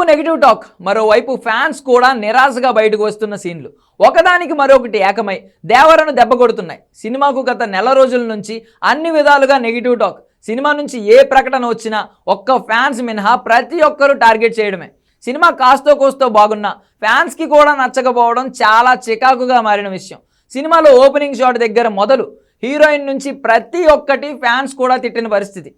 ఒకవైపు negative talk మరోవైపు fans కూడా నిరాశగా బయటకు వస్తున్న సీన్లు. ఒకదానికి మరొకటి ఏకమై దేవరను దెబ్బ కొడుతున్నాయి. సినిమాకు గత నెల రోజుల నుంచి అన్ని విధాలుగా నెగిటివ్ టాక్ సినిమా నుంచి ఏ ప్రకటన వచ్చినా ఒక్క ఫ్యాన్స్ మినహా ప్రతి ఒక్కరూ టార్గెట్ చేయడమే. సినిమా కాస్తో కోస్తో బాగున్నా ఫ్యాన్స్కి కూడా నచ్చకపోవడం చాలా చికాకుగా మారిన విషయం. సినిమాలో ఓపెనింగ్ షాట్ దగ్గర మొదలు హీరోయిన్ నుంచి ప్రతి ఒక్కటి ఫ్యాన్స్ కూడా తిట్టిన పరిస్థితి.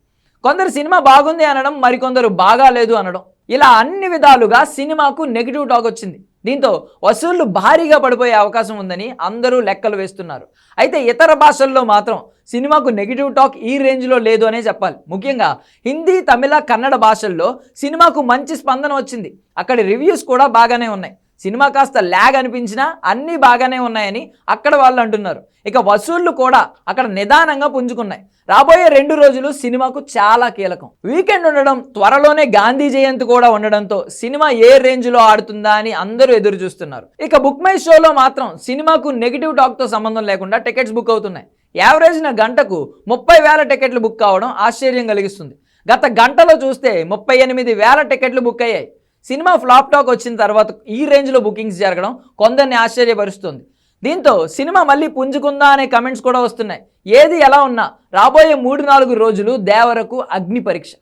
కొందరు సినిమా బాగుంది అనడం మరికొందరు బాగాలేదు అనడం. ఇలా అన్ని విధాలుగా సినిమాకు నెగిటివ్ టాక్ వచ్చింది. దీంతో వసూళ్ళు భారీగా పడిపోయే అవకాశం ఉందని అందరూ లెక్కలు వేస్తున్నారు. అయితే ఇతర భాషల్లో మాత్రం సినిమాకు నెగిటివ్ టాక్ ఈ రేంజ్లో లేదు అనే చెప్పాలి. ముఖ్యంగా హిందీ తమిళ కన్నడ భాషల్లో సినిమాకు మంచి స్పందన వచ్చింది. అక్కడి రివ్యూస్ కూడా బాగానే ఉన్నాయి. సినిమా కాస్త ల్యాగ్ అనిపించినా అన్నీ బాగానే ఉన్నాయని అక్కడ వాళ్ళు అంటున్నారు. ఇక వసూళ్ళు కూడా అక్కడ నిదానంగా పుంజుకున్నాయి. రాబోయే రెండు రోజులు సినిమాకు చాలా కీలకం. వీకెండ్ ఉండడం త్వరలోనే గాంధీ జయంతి కూడా ఉండడంతో సినిమా ఏ రేంజ్లో ఆడుతుందా అని అందరూ ఎదురు చూస్తున్నారు. ఇక బుక్ మై షోలో మాత్రం సినిమాకు నెగిటివ్ టాక్తో సంబంధం లేకుండా టికెట్స్ బుక్ అవుతున్నాయి. యావరేజ్న గంటకు ముప్పై వేల టికెట్లు బుక్ కావడం ఆశ్చర్యం కలిగిస్తుంది. గత గంటలో చూస్తే ముప్పై ఎనిమిది వేల టికెట్లు బుక్ అయ్యాయి. సినిమా ఫ్లాప్ టాక్ వచ్చిన తర్వాత ఈ రేంజ్లో బుకింగ్స్ జరగడం కొందరిని ఆశ్చర్యపరుస్తుంది. దీంతో సినిమా మళ్ళీ పుంజుకుందా అనే కమెంట్స్ కూడా వస్తున్నాయి. ఏది ఎలా ఉన్నా రాబోయే మూడు నాలుగు రోజులు దేవరకు అగ్ని పరీక్ష.